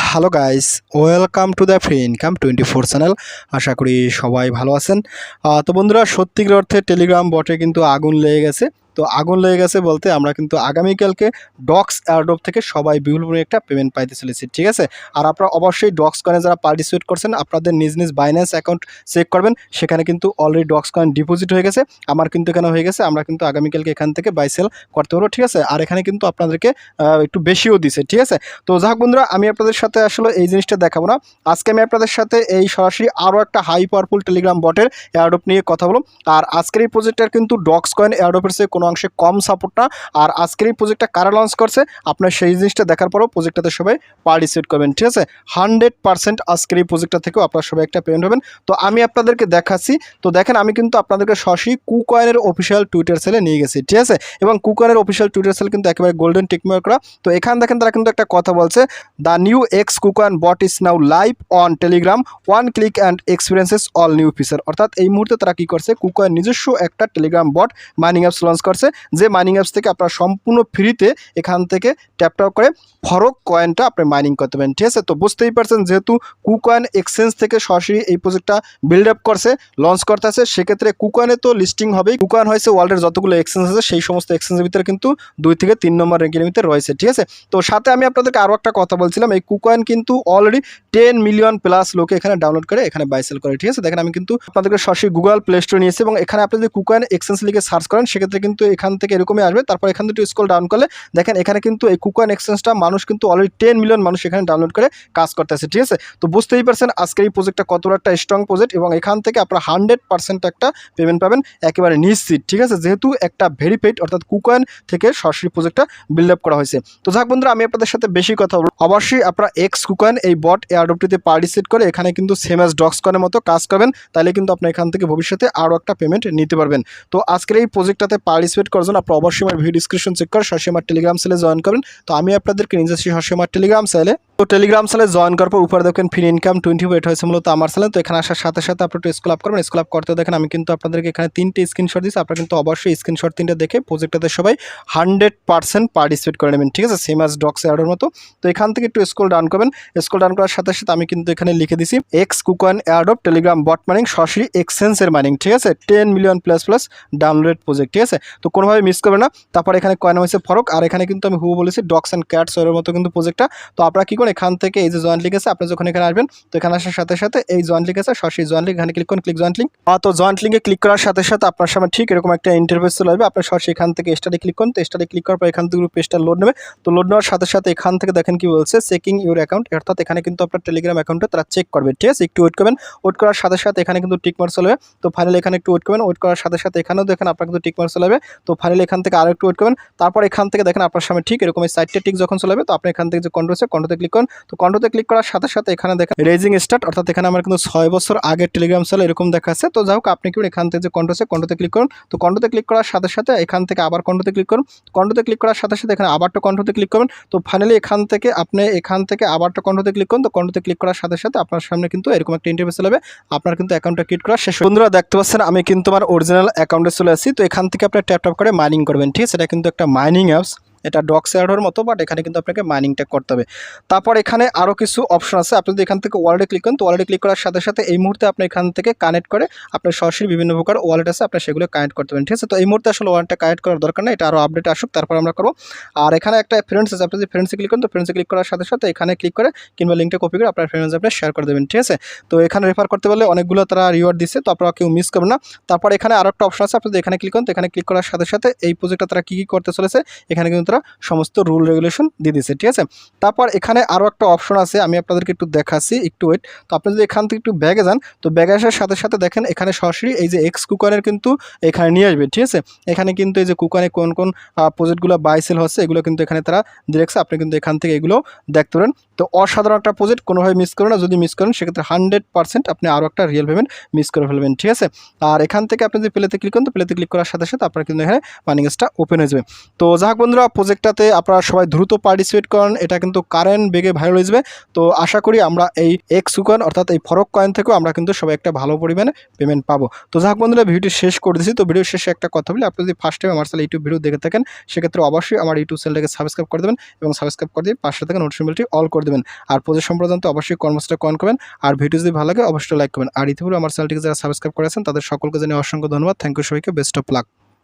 Hello guys welcome to the free income twenty four channel আশা করি সবাই ভালো আছেন। তো বন্ধুরা, সত্যিকার অর্থে টেলিগ্রাম বটে কিন্তু আগুন লেগে গেছে। তো আগুন লেগে গেছে বলতে আমরা কিন্তু আগামীকালকে ডক্স এয়ারড্রপ থেকে সবাই পরিমাণে একটা পেমেন্ট পাইতে চলেছি, ঠিক আছে? আর আপনারা অবশ্যই ডক্স কয়েনে যারা পার্টিসিপেট করছেন, আপনাদের নিজ নিজ বাইন্যান্স অ্যাকাউন্ট চেক করবেন, সেখানে কিন্তু অলরেডি ডক্স কয়েন ডিপোজিট হয়ে গেছে, আমার কিন্তু এখানে হয়ে গেছে, আমরা কিন্তু আগামীকালকে এখান থেকে বাই সেল করতে পারব, ঠিক আছে? আর এখানে কিন্তু আপনাদেরকে একটু বেশিও দিছে, ঠিক আছে? তো যাক বন্ধুরা, আমি আপনাদের সাথে আসলে এই জিনিসটা দেখাবো না। আজকে আমি আপনাদের সাথে এই সরাসরি আরও একটা হাই পাওয়ারফুল টেলিগ্রাম বটের এয়ারড্রপ নিয়ে কথা বলব। আর আজকের এই প্রজেক্টটার কিন্তু ডক্স কয়েন এয়ারড্রপের চেয়ে কোনো অংশে কম সাপোর্ট না। আর আজকের এই প্রজেক্টটা কারা লঞ্চ করছে? আপনার সেই জিনিসটা দেখার পরেও প্রজেক্টটাতে সবাই পার্টিসিপেট করবেন, ঠিক আছে? হান্ড্রেড পার্সেন্ট আজকের এই প্রজেক্টটা থেকেও আপনারা সবাই একটা পেমেন্ট হবেন। তো আমি আপনাদেরকে দেখাচ্ছি। তো দেখেন, আমি কিন্তু আপনাদেরকে সরাসরি কুকয়েনের অফিসিয়াল টুইটার সেলে নিয়ে গেছি, ঠিক আছে? এবং কুকয়েনের অফিসিয়াল টুইটার সেল কিন্তু একেবারে গোল্ডেন টিকমার করা তো এখান দেখেন, তারা কিন্তু একটা কথা বলছে the new X KuCoin bot is now live on Telegram one click and experiences all new feature অর্থাৎ এই মুহূর্তে তারা কি করছে কুকয়েন নিজস্ব একটা Telegram bot mining apps launch করছে যে মাইনিং অ্যাপস থেকে আপনারা সম্পূর্ণ ফ্রিতে এখান থেকে ট্যাপ ট্যাপ করে ফরক কয়েনটা আপনি মাইনিং করতে পারেন। ঠিক আছে? তো বুঝতেই পারছেন যেহেতু কুকয়েন এক্সচেঞ্জ থেকে সরাসরি এই প্রজেক্টটা বিল্ড আপ করছে লঞ্চ করতে আছে, সেক্ষেত্রে কুকয়েনে তো লিস্টিং হবেই। কুকয়েন হয়েছে ওয়ার্ল্ডের যতগুলো এক্সচেঞ্জ আছে, সেই সমস্ত এক্সচেঞ্জের ভিতরে কিন্তু দুই থেকে তিন নম্বর র্যাঙ্কের ভিতরে রয়েছে। ঠিক আছে? তো সাথে আমি আপনাদেরকে আরও একটা কথা বলছিলাম, এই কুকয়েন কিন্তু অলরেডি টেন মিলিয়ন প্লাস লোকে এখানে ডাউনলোড করে, এখানে বাইসেল করে। ঠিক আছে? দেখেন আমি কিন্তু আপনাদেরকে সরাসরি গুগল প্লে স্টোর নিয়েছি এবং এখানে আপনি যদি কুকয়েন এক্সচেঞ্জ লিখে সার্চ করেন, সেক্ষেত্রে কিন্তু এখান থেকে এরকমই আসবে। তারপর এখান থেকে স্কল ডাউন করলে, দেখেন এখানে কিন্তু এই কুকয়েন এক্সচেঞ্জটা মানুষ কিন্তু অলরেডি টেন মিলিয়ন মানুষ এখানে ডাউনলোড করে কাজ করতেছে, ঠিক আছে? তো বুঝতেই পারছেন আজকের এই প্রজেক্টটা কতটা একটা স্ট্রং প্রজেক্ট এবং এখান থেকে আপনারা হান্ড্রেড পার্সেন্ট একটা পেমেন্ট পাবেন একেবারে নিশ্চিত, ঠিক আছে? যেহেতু একটা ভেরিফাইড অর্থাৎ কুকয়েন থেকে সরাসরি প্রজেক্টটা বিল্ড আপ করা হয়েছে। তো যাক বন্ধুরা, আমি আপনাদের সাথে বেশি কথা বলব। অবশ্যই আপনারা এক্স কুকয়েন এই বট এয়ারডপটিতে পার্টিসিপেট করে এখানে কিন্তু সেম এস ডক্স মতো কাজ করবেন, তাহলে কিন্তু আপনি এখান থেকে ভবিষ্যতে আরও একটা পেমেন্ট নিতে পারবেন। তো আজকের এই প্রজেক্টটাতে পার্টিসিপেট করার জন্য অবশ্যই আমার ভিডিও ডিসক্রিপশন চেক করে আমার টেলিগ্রাম সেলে জয়েন করেন তো আমি আপনাদেরকে নিয়ে যাচ্ছি সরাসরি টেলিগ্রাম সেলে তো টেলিগ্রাম সেলে জয়েন করার পর উপরে দেখেন ফ্রি ইনকাম টোয়েন্টি ওয়েট হয়েছে মূলত আমার সেলে তো এখানে আসার সাথে সাথে আপনি একটু স্কুল আপ করবেন। স্কুল আপ করতে দেখেন আমি কিন্তু আপনাদেরকে এখানে তিনটে স্ক্রিনশট দিচ্ছি আপনারা কিন্তু অবশ্যই স্ক্রিনশট তিনটে দেখে প্রজেক্টটাতে সবাই হান্ড্রেড পার্সেন্ট পার্টিসিপেট করে নেবেন। ঠিক আছে? সেম আস ডক্স অ্যাডের মতো। তো এখান থেকে একটু স্কুল ডাউন করবেন। স্কুল ডাউন করার সাথে সাথে আমি কিন্তু এখানে লিখে দিছি এক্স কুকয়েন অ্যাডপ টেলিগ্রাম বট মাইনিং সরাসরি এক্সচেঞ্জের মাইনিং ঠিক আছে? Ten million plus plus download project ঠিক আছে? তো কোনোভাবে মিস করবে না। তারপর এখানে কয়েন হয়েছে ফরক। আর এখানে কিন্তু আমি হু বলেছি ডক্স অ্যান্ড ক্যাটস এর মতো কিন্তু প্রজেক্টটা তো আপনারা কী করেন এখান থেকে এই যে জয়েন্ট লিঙ্ক আছে, আপনি যখন এখানে আসবেন, তো এখানে আসার সাথে সাথে এই জয়েন্ট লিঙ্ক আছে সরাসরি জয়েন্ট লিঙ্ক, এখানে ক্লিক করুন ক্লিক জয়েন্ট লিঙ্ক তো জয়েন্ট লিঙ্কে ক্লিক করার সাথে সাথে আপনার সামনে ঠিক এরকম একটা ইন্টারফেস চলে আসবে। আপনার সরাসরি এখান থেকে স্টাডি ক্লিক করুন, তো স্টাডি ক্লিক করার পর এখান থেকে পেজটা লোড নেবে। তো লোড নেওয়ার সাথে সাথে এখান থেকে দেখেন কি বলছে চেকিং ইউর অ্যাকাউন্ট অর্থাৎ এখানে কিন্তু আপনার টেলিগ্রাম অ্যাকাউন্টে তারা চেক করবে, ঠিক আছে? একটু ওয়েট করবেন। ওয়েট করার সাথে সাথে এখানে কিন্তু টিক মার্ক চলবে তো ফাইনালি এখানে একটু ওয়েট করবেন। ওয়েট করার সাথে সাথে এখানেও দেখেন আপনার কিন্তু টিক মার্ক চলবে তো ফাইনালি এখান থেকে আরও একটু ওয়েট করবেন। তারপর এখান থেকে দেখেন আপনার সামনে ঠিক এরকম এই সাইডটা টিক যখন চলবে তো আপনি এখান থেকে যে কন্ট্রোল আছে কন্ট্রোতে ক্লিক করুন তো কন্ট্রোতে ক্লিক করার সাথে সাথে এখানে দেখেন রেজিং স্টার্ট অর্থাৎ এখানে আমার কিন্তু ছয় বছর আগের টেলিগ্রাম চলে এরকম দেখাচ্ছে তো যাই হোক, আপনি কি এখান থেকে যে কন্ট্রো আছে কন্ট্রোতে ক্লিক করুন। তো কন্ট্রোতে ক্লিক করার সাথে সাথে এখান থেকে আবার কন্ট্রোতে ক্লিক করুন। কন্ট্রোতে ক্লিক করার সাথে সাথে এখানে আবারটা কন্ট্রোতে ক্লিক করুন তো ফাইনালি এখান থেকে আপনি এখান থেকে আবারটা কন্ট্রোতে ক্লিক করুন। তো কন্ট্রোতে ক্লিক করার সাথে সাথে আপনার সামনে কিন্তু এরকম একটা ইন্টারভিউ চলে আপনার কিন্তু অ্যাকাউন্টটা ক্রিয়েট করা শেষ বন্ধুরা, দেখতে পাচ্ছেন, আমি কিন্তু আমার অরিজিনাল অ্যাকাউন্টে চলে আসি। তো এখান থেকে আপনি ট্যাপ ট্যাপ করে মাইনিং করবেন। ঠিক আছে, এটা কিন্তু একটা মাইনিং অ্যাপস এটা ডক শেয়ারের মতো বাট এখানে কিন্তু আপনাকে মাইনিংটা করতে হবে। তারপর এখানে আরও কিছু অপশন আছে। আপনি যদি এখান থেকে ওয়ালেটে ক্লিক করেন, তো ওয়ালেটে ক্লিক করার সাথে সাথে এই মুহূর্তে আপনি এখান থেকে কানেক্ট করে আপনার সরাসরি বিভিন্ন প্রকার ওয়ালেট আছে, আপনি সেগুলো কানেক্ট করতে পারেন। ঠিক আছে? তো এই মুহূর্তে আসলে ওয়ালেটটা কানেক্ট করার দরকার নেই, এটা আরও আপডেট আসুক, তারপর আমরা করব। আর এখানে একটা ফ্রেন্ডস আছে, আপনি যদি ফ্রেন্ডসে ক্লিক করেন, তো ফ্রেন্ডসে ক্লিক করার সাথে সাথে এখানে ক্লিক করে কিংবা লিঙ্কটা কপি করে আপনার ফ্রেন্ডস আপনি শেয়ার করে দেবেন। ঠিক আছে? তো এখানে রেফার করতে পারলে অনেকগুলো তারা রিওয়ার্ড দিচ্ছে, তো আপনারা কেউ মিস করবেন না। তারপর এখানে আরও একটা অপশন আছে, আপনি যদি এখানে ক্লিক করেন, তো এখানে ক্লিক করার সাথে সাথে এই প্রজেক্টটা তারা কী কী করতে চলেছে, এখানে কিন্তু তারা সমস্ত রুল রেগুলেশন দিয়ে দিচ্ছে ঠিক আছে? তারপর এখানে আরও একটা অপশন আছে, আমি আপনাদেরকে একটু দেখাচ্ছি, একটু ওয়েট তো আপনি যদি এখান থেকে একটু ব্যাগে যান, তো ব্যাগে আসার সাথে সাথে দেখেন এখানে সরাসরি এই যে এক্স কুকারের কিন্তু এখানে নিয়ে আসবে, ঠিক আছে? এখানে কিন্তু এই যে কুকারে কোন কোন প্রজেক্টগুলো বাই সেল হচ্ছে, এগুলো কিন্তু এখানে তারা দেখছে আপনি কিন্তু এখান থেকে এগুলো দেখতে পারেন। তো অসাধারণ একটা প্রজেক্ট কোনোভাবে মিস করেন না, যদি মিস করেন, সেক্ষেত্রে হান্ড্রেড পার্সেন্ট আপনি আরও একটা রিয়েল পেমেন্ট মিস করে ফেলবেন, ঠিক আছে? আর এখান থেকে আপনি যদি প্লেতে ক্লিক করেন, তো প্লেতে ক্লিক করার সাথে সাথে আপনার কিন্তু এখানে মানিংসটা ওপেন হয়ে যাবে। তো যাক বন্ধুরা প্রজেক্টটাতে আপনারা সবাই দ্রুত পার্টিসিপেট করেন, এটা কিন্তু কারেন্ট বেগে ভাইরাল হয়ে যাবে। তো আশা করি আমরা এই এক্স কয়েন অর্থাৎ এই ফরক কয়েন থেকেও আমরা কিন্তু সবাই একটা ভালো পরিমাণে পেমেন্ট পাবো। তো যাক বন্ধুরা, ভিডিওটি শেষ করে দিচ্ছি তো ভিডিও শেষে একটা কথা বলি, আপনি যদি ফার্স্ট টাইম আমার চ্যানেল ইউটিউব ভিডিও দেখে থাকেন, সেক্ষেত্রে অবশ্যই আমার ইউটিউব চ্যানেলটাকে সাবস্ক্রাইব করে দেবেন এবং সাবস্ক্রাইব করে দিয়ে পাশে থেকে নোটিফিকেশনটি অল করে দেবেন। আর প্রজেক্ট সম্প্রদান্ত অবশ্যই কর্মসূচিটা কয়েন করবেন। আর ভিডিও যদি ভালো লাগে, অবশ্যই লাইক করবেন। আর ইতিপূর্বে আমার চ্যানেলটিকে যারা সাবস্ক্রাইব করেছেন, তাদের সকলকে জানিয়ে অসংখ্য ধন্যবাদ। থ্যাংক ইউ সবাইকে। Best of luck